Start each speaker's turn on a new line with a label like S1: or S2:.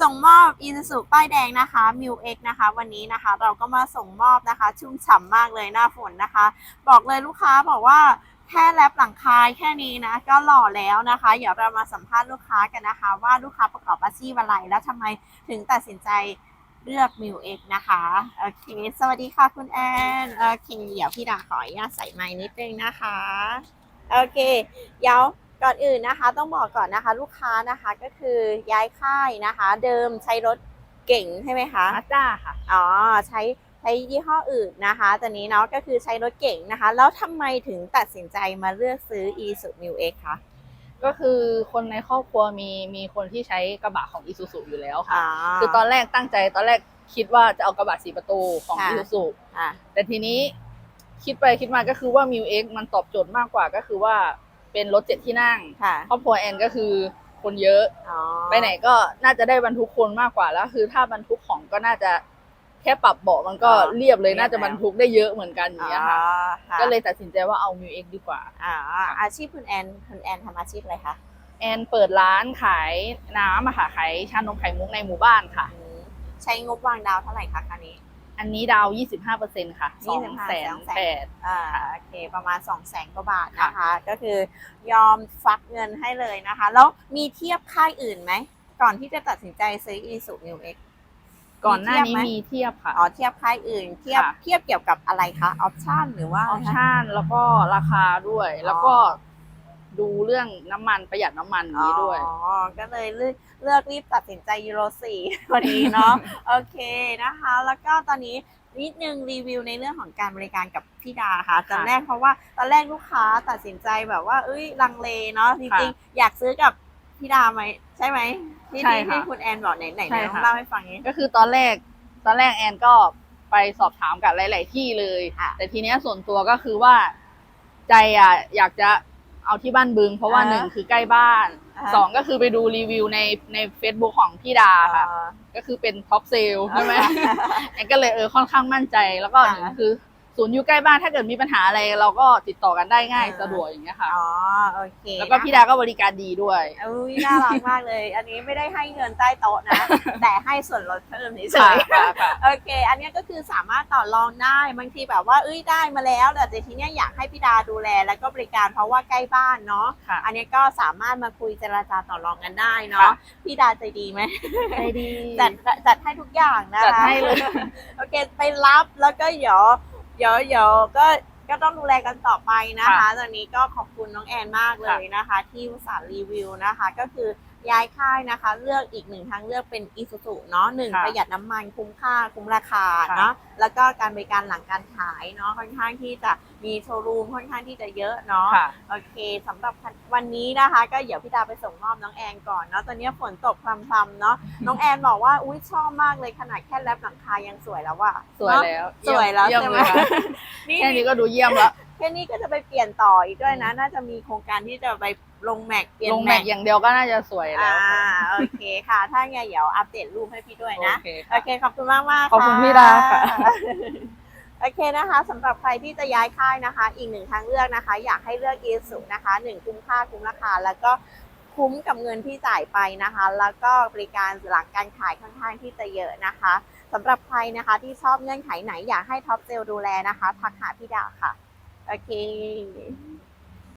S1: ส่งมอบ i s u z u ป้ายแดงนะคะ m ิว X นะคะ วันนี้นะคะเราก็มาส่งมอบนะคะ ชุ่มฉ่ำมากเลยหน้าฝนนะคะ บอกเลยลูกค้าบอกว่าแค่แรปหลังคายแค่นี้นะ ก็หล่อแล้วนะคะ เดี๋ยวเรามาสัมภาษณ์ลูกค้ากันนะคะ ว่าลูกค้าประกอบอาชีพอะไร แล้วทำไมถึงตัดสินใจเลือก m ิว X นะคะโอเคสวัสดีค่ะคุณแอนโอเคเดี๋ยวพี่ดาขออนุญาตใส่ไมค์นิดนึงนะคะโอเคเดี๋ยว ก่อนอื่นนะคะต้องบอกก่อนนะคะ ลูกค้านะคะก็คือย้ายค่ายนะคะ เดิมใช้รถเก่งใช่ไหมคะ
S2: มาจ้าค่ะ
S1: อ๋อใช้ใช้ยี่ห้ออื่นนะคะตอนนี้เนาะก็คือใช้รถเก่งนะคะ แล้วทำไมถึงตัดสินใจมาเลือกซื้อ e s u New X คะ
S2: ก็คือคนในครอบครัวมีมีคนที่ใช้กระบะของอีซูซูอยู่แล้วค่ะ
S1: อ่า
S2: คือตอนแรกตั้งใจตอนแรกคิดว่าจะเอากระบะสีประตูของ
S1: ค่ะ
S2: อีซูซู
S1: อ่า
S2: แต่ทีนี้คิดไปคิดมาก็คือว่ามิวเอ็กมันตอบโจทย์มากกว่าก็คือว่า เป็นรถเจ็ดที่นั่ง
S1: ค่ะ
S2: ครอบครัวแอนก็คือคนเยอะ
S1: อ๋อ
S2: ไปไหนก็น่าจะได้บรรทุกคนมากกว่าแล้ว คือถ้าบรรทุกของก็น่าจะแค่ปรับเบาะมันก็เรียบเลยน่าจะบรรทุกได้เยอะเหมือนกันอย่างเงี้ยค่ะ
S1: อ๋อค่ะ
S2: ก็เลยตัดสินใจว่าเอามิวเอ็กดีกว่า
S1: อ่าอาชีพคุณแอนคุณแอนทำอาชีพอะไรคะ
S2: แอนเปิดร้านขายน้ำอะค่ะขายชานมไข่มุกในหมู่บ้านค่ะ
S1: อืมใช้งบวางดาวเท่าไหร่คะคันนี้
S2: อันนี้ดาว 25%ค่ะ2
S1: 25
S2: แสนแปด
S1: อ่าโอเค ประมาณ2 0 0แสนกว่าบาทนะคะ ก็คือยอมฟักเงินให้เลยนะคะ แล้วมีเทียบค่ายอื่นไหม ก่อนที่จะตัดสินใจซื้อ e s u New X
S2: ก่อนหน้านี้
S1: มี
S2: มี
S1: เที
S2: เที
S1: ย
S2: ย
S1: บบไหม
S2: ค่ะ
S1: อ๋อ เทียบค่ายอื่น เทียบ
S2: ค่ะ
S1: เทียบเกี่ยวกับอะไรคะ ออปชั่นหรือว่า
S2: ออปชั่น แล้วก็ราคาด้วย แล้วก็ ดูเรื่องน้ำมันประหยัดน้ำมันอย่างนี้ด้วย
S1: อ๋อ ก็เลยเลือกเลือกรีบตัดสินใจยูโรสี่พอดีเนาะ โอเคนะคะ แล้วก็ตอนนี้นิดนึงรีวิวในเรื่องของการบริการกับพี่ดาค่ะตอนแรกเพราะว่าตอนแรกลูกค้าตัดสินใจแบบว่า เอ้ยลังเลเนาะจริงๆอยากซื้อกับพี่ดาไหมใช่ไหมที่
S2: ใช่
S1: ที่
S2: ค่ะ
S1: ที่คุณแอนบอกไหนไหน
S2: ใช่
S1: ลอง
S2: ค่ะ
S1: เล่าให้ฟังนี้
S2: ก็คือตอนแรกตอนแรกแอนก็ไปสอบถามกับหลาย ๆ ที่เลย
S1: ค่ะ
S2: แต่ทีเนี้ยส่วนตัวก็คือว่าใจอะอยากจะ เอาที่บ้านบึง เพราะว่า
S1: อ่า
S2: หนึ่งคือใกล้บ้าน
S1: อ่า
S2: สองก็คือไปดูรีวิวในใน Facebook ของพี่ดาค่ะ
S1: อ๋อ
S2: ก็คือเป็นท็อปเซลใช่ไหม
S1: อ่า
S2: แอนก็เลยเออค่อนข้างมั่นใจแล้วก็
S1: ค่ะ
S2: หนึ่งคือ ศูนย์อยู่ใกล้บ้านถ้าเกิดมีปัญหาอะไรเราก็ติดต่อกันได้ง่าย
S1: อ่า
S2: สะดวกอย่างเงี้ยค่ะ
S1: อ๋อโอเค
S2: แล้วก็พี่ดาก็บริการดีด้วย
S1: อุ้ยน่ารักมากเลย อันนี้ไม่ได้ให้เงินใต้โต๊ะนะ แต่ให้ส่วนลดเพิ่มเฉ
S2: ค่ะ
S1: ย
S2: ค่ะค่ะ
S1: ๆโอเค อันเนี้ยก็คือสามารถต่อรองได้ บางทีแบบว่า เอ้ย ได้มาแล้ว แต่ทีเนี้ยอยากให้พี่ดาดูแล แล้วก็บริการเพราะว่าใกล้บ้านเนาะ
S2: ค่ะ
S1: อันเนี้ยก็สามารถมาคุยเจรจาต่อรองกันได้เนาะ
S2: ค่ะ
S1: พี่ดาใจดีไหม
S2: ใจดี
S1: จัดจัดให้ทุกอย่างนะคะ
S2: จัดให้เลย
S1: โอเค ไปรับแล้วก็เดี๋ยว เดี๋ยวเดี๋ยวก็ก็ต้องดูแลกันต่อไปนะคะ
S2: ค่ะ
S1: ตอนนี้ก็ขอบคุณน้องแอนมากเลยนะคะ ที่อุตส่าห์รีวิวนะคะ ก็คือย้ายค่ายนะคะ เลือกอีกหนึ่งทางเลือกเป็นอีซูซูเนาะหนึ่ง
S2: ค่ะ
S1: ประหยัดน้ำมันคุ้มค่าคุ้มราคา
S2: ค่ะ
S1: เนาะแล้วก็การบริการหลังการขายเนาะค่อนข้างที่จะมีโชว์รูมค่อนข้างที่จะเยอะเนาะ
S2: ค่ะ
S1: โอเคสำหรับวันนี้นะคะ ก็เดี๋ยวพี่ดาไปส่งมอบน้องแอนก่อนเนาะตอนนี้ฝนตกพรำๆเนาะน้องแอนบอกว่าอุ้ยชอบมากเลยขนาดแค่แรปหลังคายังสวยแล้วว่ะ
S2: สวย
S1: เนาะ
S2: แล้ว
S1: สวยแล้ว
S2: เยี่ยม
S1: ใช่ไหม
S2: เลยค่ะ
S1: นี่
S2: แค่นี้ก็ดูเยี่ยมแล้ว
S1: แค่นี้ก็จะไปเปลี่ยนต่ออีกด้วยนะ น่าจะมีโครงการที่จะไปลงแม็กเปลี่ยน
S2: ลงแม็กอย่างเดียวก็น่าจะสวยแล้
S1: อ่าวโอเคค่ะ ถ้าไงเดี๋ยวอัปเดตรูปให้พี่ด้วยนะ
S2: โอเค
S1: โอ
S2: ค่ะ
S1: เคขอบคุณมากมากๆ
S2: ขอบคุณพี่ดาค่ะ
S1: โอเคนะคะสำหรับใครที่จะย้ายค่ายนะคะ อีกหนึ่งทางเลือกนะคะ อยากให้เลือกอีสุนะคะหนึ่งคุ้มค่าคุ้มราคา แล้วก็คุ้มกับเงินที่จ่ายไปนะคะ แล้วก็บริการหลังการขายค่อนข้างที่จะเยอะนะคะสำหรับใครนะคะที่ชอบเงื่อนไขไหนอยากให้ท็อปเซลดูแลนะคะทักหาพี่ดาค่ะ โอเค